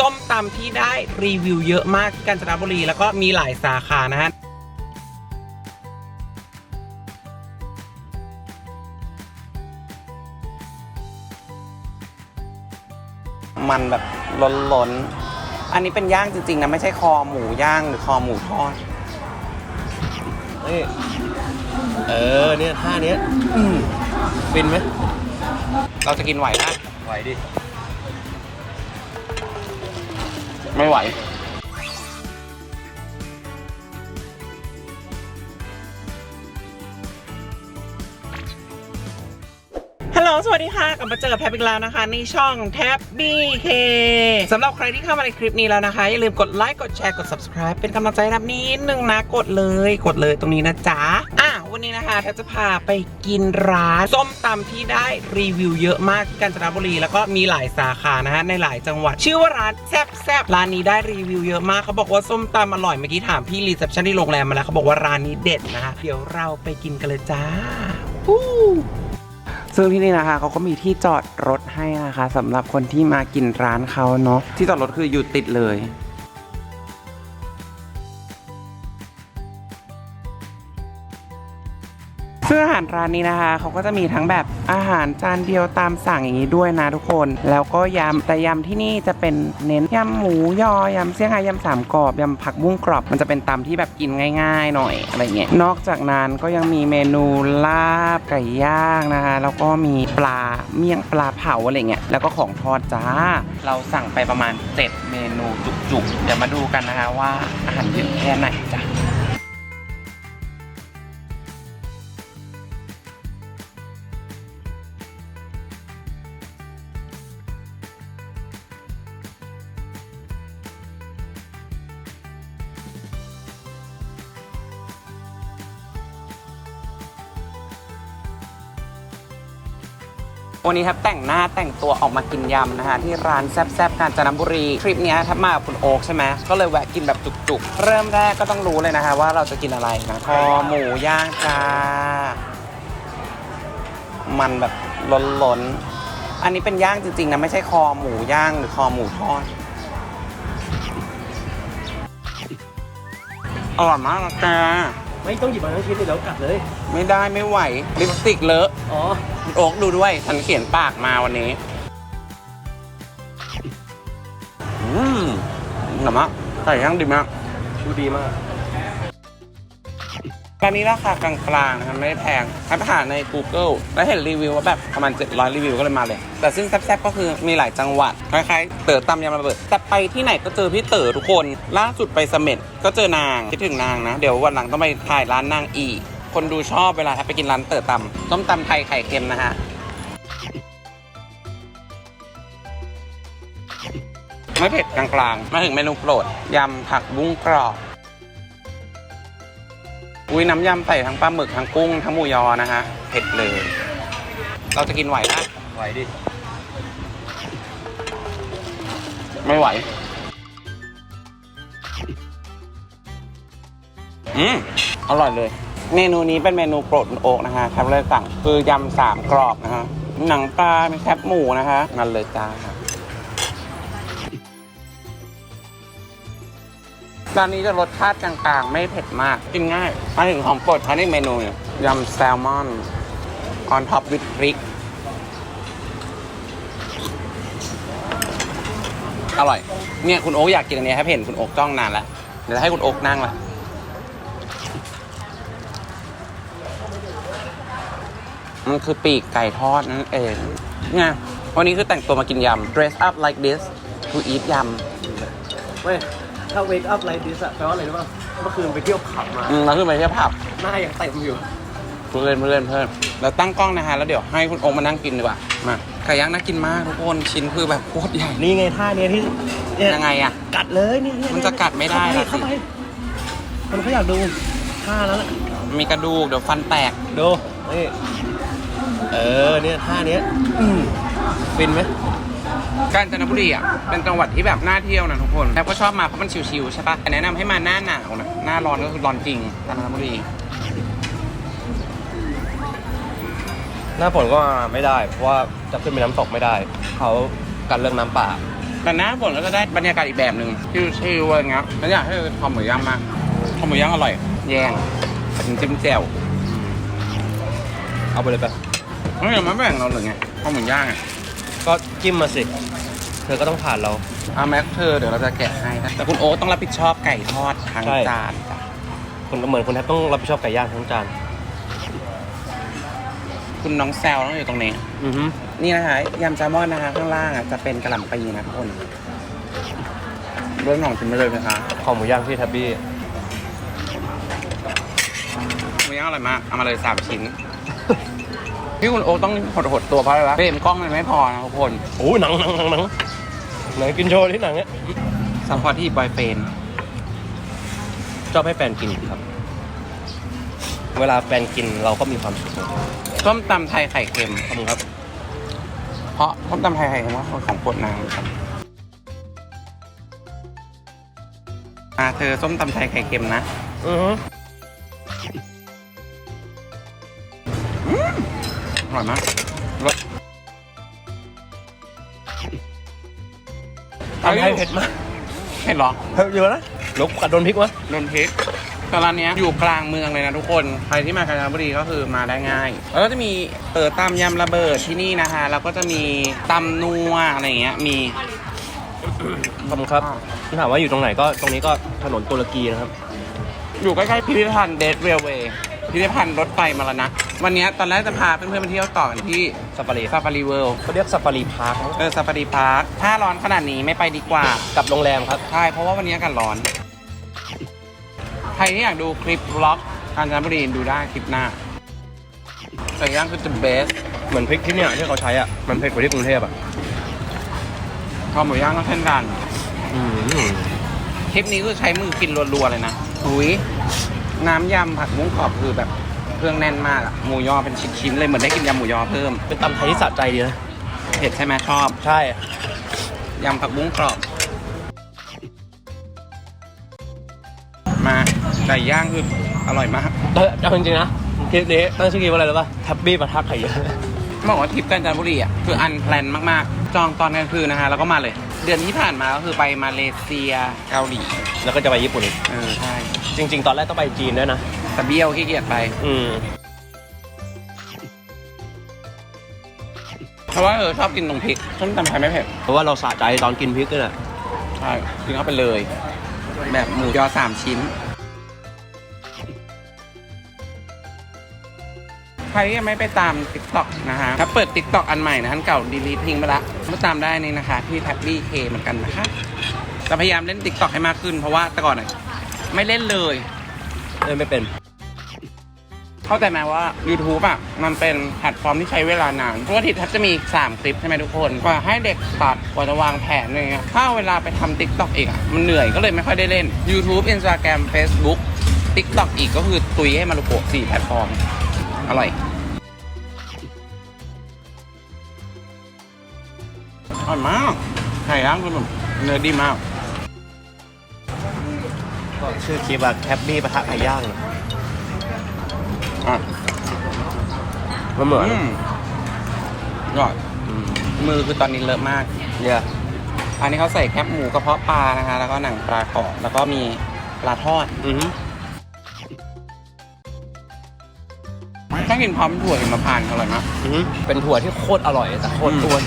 ส้มตำที่ได้รีวิวเยอะมากที่กาญจนบุรี แล้วก็มีหลายสาขานะฮะมันแบบล้นๆอันนี้เป็นย่างจริงๆนะ ไม่ใช่คอหมูย่างหรือคอหมูทอด นี่เออเนี่ยท่าเนี้ยอืมฟินไหม เราจะกินไหวนะไหวดิ ไม่ไหวฮัลโหลสวัสดีค่ะ กลับมาเจอแพบอีกแล้วนะคะ ในช่องแท็บบีเคสำหรับใครที่เข้ามาในคลิปนี้แล้วนะคะ อย่าลืมกดไลค์ กดแชร์ กด subscribe เป็นกำลังใจแท็บนิดนึงนะ กดเลย กดเลยตรงนี้นะจ๊ะอะ วันนี้นะคะแท็บจะพาไปกินร้านส้มตำที่ได้รีวิวเยอะมากที่กาญจนบุรีแล้วก็มีหลายสาขานะฮะในหลายจังหวัด ชื่อว่าร้านแซ่บแซบร้านนี้ได้รีวิวเยอะมากเขาบอกว่าส้มตำอร่อยเมื่อกี้ถามพี่รีเซพชันที่โรงแรมมาแล้วเขาบอกว่าร้านนี้เด็ดนะคะเดี๋ยวเราไปกินกันเลยจ้าซึ่งที่นี่นะคะเขาก็มีที่จอดรถให้นะคะสำหรับคนที่มากินร้านเขาเนาะที่จอดรถคืออยู่ติดเลย ซึ่งอาหารร้านนี้นะคะเขาก็จะมีทั้งแบบอาหารจานเดียวตามสั่งอย่างนี้ด้วยนะทุกคน แล้วก็ยำแต่ยำที่นี่จะเป็นเน้นยำหมูยอยำเซี่ยงไฮ้ยำสามกรอบยำผักบุ้งกรอบ มันจะเป็นตำที่แบบกินง่ายๆหน่อยอะไรเงี้ยนอกจากนั้นก็ยังมีเมนูลาบไก่ย่างนะคะแล้วก็มีปลาเมี่ยงปลาเผาอะไรเงี้ยแล้วก็ของทอดจ้า เราสั่งไปประมาณ 7 เมนูจุกๆ เดี๋ยวมาดูกันนะคะว่าอาหารเยอะแค่ไหนจ้ะ วันนี้ครับแต่งหน้าแต่งตัวออกมากินยำนะคะที่ร้านแซบๆกาญจนบุรีทริปนี้ยถ้ามากับคุณโอ๊คใช่ไหมก็เลยแวะกินแบบจุกๆ เริ่มแรกก็ต้องรู้เลยนะคะ ว่าเราจะกินอะไรนะคอหมูย่างจ้ามันแบบล้นๆ อันนี้เป็นย่างจริงๆนะไม่ใช่คอหมูย่างหรือคอหมูทอดอร่อยมากนะแก ไม่ต้องหยิบมาทั้งชิ้นเลยเดี๋ยวกัดเลย ไม่ได้ไม่ไหวลิปสติกเลอะอ๋อคุณโอ๊กดูด้วยฉันเขียนปากมาวันนี้ อืมหนมากไก่ย่างดีมากดูดีมาก ร้านนี้ราคากลางๆนะครับไม่ได้แพงให้ไปหาใน Google แล้วเห็นรีวิวว่าแบบประมาณ 700 รีวิวก็เลยมาเลย แต่ซึ่งแซ่บๆก็คือมีหลายจังหวัดคล้ายๆเต๋อตำยำระเบิด แต่ไปที่ไหนก็เจอพี่เต๋อทุกคน ล่าสุดไปเสม็ดก็เจอนางคิดถึงนางนะ เดี๋ยววันหลังต้องไปถ่ายร้านนางอีก คนดูชอบเวลาถ้าไปกินร้านเต๋อตำต้มตำไทยไข่เค็มนะฮะไม่เผ็ดกลางๆ มาถึงเมนูโปรดยำผักบุ้งกรอบ อุ้ยน้ำยำใส่ทั้งปลาหมึกทั้งกุ้งทั้งหมูยอนะฮะเผ็ดเลย เราจะกินไหวนะไหวดิ ไม่ไหว อืมอร่อยเลย เมนูนี้เป็นเมนูโปรดโอ๊กนะฮะครับเลยสั่งคือยำสามกรอบนะฮะหนังปลามีแคบหมูนะฮะนั่นเลยจ้า ร้านนี้จะรสชาติกลางๆ ไม่เผ็ดมาก กินง่ายมาถึงของโปรดเขาในเมนูยำแซลมอนออนท็อปวิดพริก อร่อย เนี่ยคุณโอ๊กอยากกินอันนี้ให้เห็นคุณโอ๊กจ้องนานแล้ว เดี๋ยวให้คุณโอ๊กนั่งละมันคือปีกไก่ทอดนั่นเองเนี่ยวันนี้คือแต่งตัวมากินยำ dress up like this to eat ยไม่ ถ้า wake up like this อะแปลว่าอะไรรู้ป่ะเมื่อคืนไปเที่ยวผับมาำอืมแล้วขึ้นไปเที่ยวผับหน้ายังเต็มอยู่เพื่อนเพื่อนเพื่อนแล้วตั้งกล้องนะฮะแล้วเดี๋ยวให้คุณโอ๊กมานั่งกินดีกว่ามาไก่ย่างน่ากินมากทุกคนชิ้นคือแบบโคตรใหญ่นี่ไงท่าเนี้ยที่เนี่ยยังไงอะ กัดเลยเนี่ยเยมันจะกัดไม่ได้เข้าปล่ะสิ เข้าไปมันเขาอยากดูท่านั้นอะมีกระดูกเดี๋ยวฟันแตก ดูนี่เออเนี่ยท่าเนี้ยอืมฟินไหม กาญจนบุรีอะเป็นจังหวัดที่แบบน่าเที่ยวนะทุกคนแอบก็ชอบมาเพราะมันชิวๆใช่ปะแต่แนะนำให้มาหน้าหนาวนะหน้าร้อนก็คือร้อนจริงกาญจนบุรีหน้าฝนก็มาไม่ได้ เพราะว่าจะขึ้นไปน้ำตกไม่ได้ เขากันเรื่องน้ำป่า แต่หน้าฝนก็จะได้บรรยากาศอีกแบบหนึ่งชิลๆอะไรเงี้ยแล้วอยากให้ทำหมูย่างมากทำหมูย่างอร่อย แย่งจิ้มจิ้มแจ่วเอาไปเลยไปไม่ยอมมาแบ่งเราหรือไงข้าวหมูย่างอะ ก็จิ้มมาสิ เธอก็ต้องผ่านเรา เอาแม็กเธอเดี๋ยวเราจะแกะให้นะแต่คุณโอ๊ตต้องรับผิดชอบไก่ทอดทั้งใช่ จานจ้ะคุณก็เหมือนคุณแทบต้องรับผิดชอบไก่ย่างทั้งจาน คุณน้องแซวต้องอยู่ตรงนี้ อือฮึนี่นะคะยำแซลมอนนะคะข้างล่างอะจะเป็นกระหล่ำปีนะทุกคนเรื่องของชิมไปเลยนะคะคอหมูย่างที่แทบบี้หมูย่างอร่อยมากเอามาเลยสามชิ้น พี่คุณโอ๊ตต้องหดๆตัวเพราะอะไรวะเฟรมกล้องมันไม่พอนะทุกคนโอ้ยหนังหนังหนังหนังหนังกินโชว์ที่หนังเนี้ยซัพพอร์ตที่บอยเฟรนชอบให้แฟนกินครับ เวลาแฟนกินเราก็มีความสุขส้มตำไทยไข่เค็ม ขอบคุณครับ เพราะส้มตำไทยไข่เค็มว่าของโปรดนางครับอ่าเธอส้มตำไทยไข่เค็มนะ อือฮึ อร่อยมากรสทำให้เผ็ดมากเผ็ดเหรอเผ็ดเยอะนะลบกัดโดนพริกวะโดนพริกแต่ร้านเนี้ยอยู่กลางเมืองเลยนะทุกคน ใครที่มากาญจนบุรีก็คือมาได้ง่าย แล้วก็จะมีเออตำยำระเบิดที่นี่นะคะแล้วก็จะมีตำนัวอะไรอย่างเงี้ยมีขอบคุณครับถามว่าอยู่ตรงไหนก็ตรงนี้ก็ถนนตุรกีนะครับ อยู่ใกล้ๆพิพิธภัณฑ์เดดเรลเวย์ พิพิธภัณฑ์รถไฟมรณะวันเนี้ยตอนแรกจะพาเพื่อนๆไปเที่ยวต่อกันที่ซาฟารีซาฟารีเวิลด์เขาเรียกซาฟารีพาร์คเออซาฟารีพาร์คถ้าร้อนขนาดนี้ไม่ไปดีกว่า กับโรงแรมครับ ใช่ เพราะว่าวันนี้อากาศร้อน ใครที่อยากดูคลิปบล็อกกาญจนบุรีดูได้คลิปหน้าแต่ย่างคือ the best เหมือนพริกที่เนี่ยที่เขาใช้อะ มันเผ็ดกว่าที่กรุงเทพอะข้าวหมูย่างก็เช่นกันอืมคลิปนี้คือใช้มือกินรัวๆเลยนะหุย น้ำยำผักมุ้งกรอบคือแบบเครื่องแน่นมากอะหมูยอเป็นชิ้นๆเลยเหมือนได้กินยำหมูยอเพิ่มเป็นตำไทยที่สะใจดีนะ เผ็ดใช่ไหมชอบใช่ ยำผักบุ้งกรอบ มาไก่ย่างคืออร่อยมากแต่เอาจริงๆนะคลิปนี้ตั้งชื่อคลิปว่าอะไรรู้ป่ะแท็บบี้ปะทะไข่เยอะ บอกว่าทริปกาญจนบุรีอะคืออันแพลนมากๆ จองตอนกลางคืนนะฮะแล้วก็มาเลย เดือนที่ผ่านมาก็คือไปมาเลเซียเกาหลีแล้วก็จะไปญี่ปุ่นอีกเออใช่จริง ๆ ตอนแรกต้องไปจีนด้วยนะ แต่เบี้ยวขี้เกียจไป อืม เพราะว่าเออชอบกินตรงพริกส้มตำไทยไม่เผ็ดเพราะว่าเราสะใจตอนกินพริกนี่แหละใช่กินเข้าไปเลย แบบหมูยอสามชิ้น ใครที่ยังไม่ไปตาม t ิ k t o k นะฮะถ้าเปิด t ิ k t o k อันใหม่นะอันเก่าดีลีททิ้งไปละมาตามได้นี่นะคะ ที่แท็บบี้เคเหมือนกันนะคะจะพยายามเล่น t ิ k t o k ให้มากขึ้น เพราะว่าแต่ก่อนอะไม่เล่นเลย เล่นไม่เป็น เข้าใจไหมว่า YouTube อะ มันเป็นแพลตฟอร์มที่ใช้เวลานานทุกอาทิตย์แทบจะมี 3 คลิปใช่ไหมทุกคน กว่าให้เด็กตัดกว่าจะวางแผนอะไรเงี้ยถ้าเอาเวลาไปทำ TikTok อีกอะ มันเหนื่อยก็เลยไม่ค่อยได้เล่น YouTube Instagram Facebook TikTok อีกก็คือตุยให้มารุโกะ4แพลตฟอร์ม อร่อย ร่อยมากไข่ย่างคือแบบเนื้อดีมากก็ชื่อคลิปว่าแท็บบี้ปะทะไข่ย่างนะอะมันเหมือนอืมอร่อยอืมมือคือตอนนี้เลอะมาก เนี่ย อันนี้เขาใส่แคบหมูกระเพาะปลานะคะ แล้วก็หนังปลากรอบแล้วก็มีปลาทอดอือฮึถ้ากินพร้อมถั่วหิมพานต์อร่อยมาก อือฮึเป็นถั่วที่โคตรอร่อยแต่โคตรอ้วน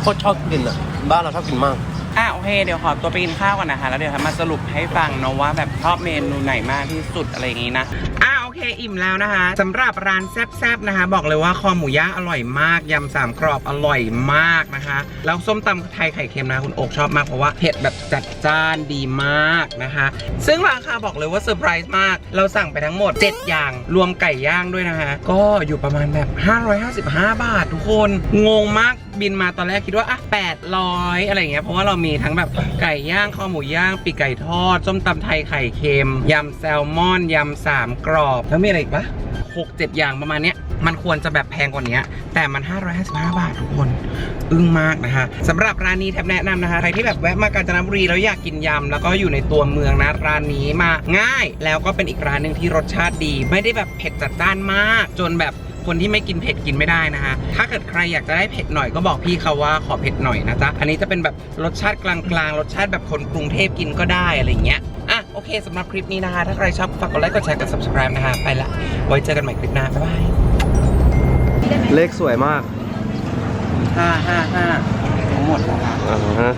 โคตรชอบกินอะ บ้านเราชอบกินมาก อะโอเคเดี๋ยวขอตัวไปกินข้าวก่อนนะคะ แล้วเดี๋ยวมาสรุปให้ฟังเนาะว่าแบบชอบเมนูไหนมากที่สุดอะไรอย่างงี้นะอะ เคอิ่มแล้วนะคะสำหรับร้านแซ่บๆนะคะ บอกเลยว่าคอหมูย่างอร่อยมากยำสามกรอบอร่อยมากนะคะแล้วส้มตำไทยไข่เค็มนะคุณโอกชอบมากเพราะว่าเผ็ดแบบจัดจ้านดีมากนะคะ ซึ่งราคาบอกเลยว่าเซอร์ไพรส์มาก เราสั่งไปทั้งหมด 7 อย่างรวมไก่ย่างด้วยนะคะ ก็อยู่ประมาณแบบ 555 บาททุกคนงงมากบินมาตอนแรกคิดว่าอะ800 อะไรอย่างเงี้ยเพราะว่าเรามีทั้งแบบไก่ย่างข้าวหมูย่างปีกไก่ทอดส้มตำไทยไข่เค็มยำแซลมอนยำสามกรอบแล้วมีอะไรอีกปะหกเจ็ดอย่างประมาณเนี้ยมันควรจะแบบแพงกว่านี้แต่มัน 555 บาททุกคนอึ้งมากนะคะสำหรับร้านนี้แทบแนะนำนะคะใครที่แบบแวะมากาญจนบุรีแล้วอยากกินยำแล้วก็อยู่ในตัวเมืองนะร้านนี้มาง่าย แล้วก็เป็นอีกร้านหนึ่งที่รสชาติดี ไม่ได้แบบเผ็ดจัดจ้านมาก จนแบบ คนที่ไม่กินเผ็ดกินไม่ได้นะคะ ถ้าเกิดใครอยากจะได้เผ็ดหน่อยก็บอกพี่เขาว่าขอเผ็ดหน่อยนะจ๊ะ อันนี้จะเป็นแบบรสชาติกลางๆ รสชาติแบบคนกรุงเทพกินก็ได้อะไรอย่างเงี้ย อะโอเคสำหรับคลิปนี้นะคะ ถ้าใครชอบฝากกดไลค์ กดแชร์ กด subscribe นะคะ ไปละ ไว้เจอกันใหม่คลิปหน้า บ๊ายบายเลขสวยมากห้าห้าห้าทั้งหมดนะคะ อ่าฮะ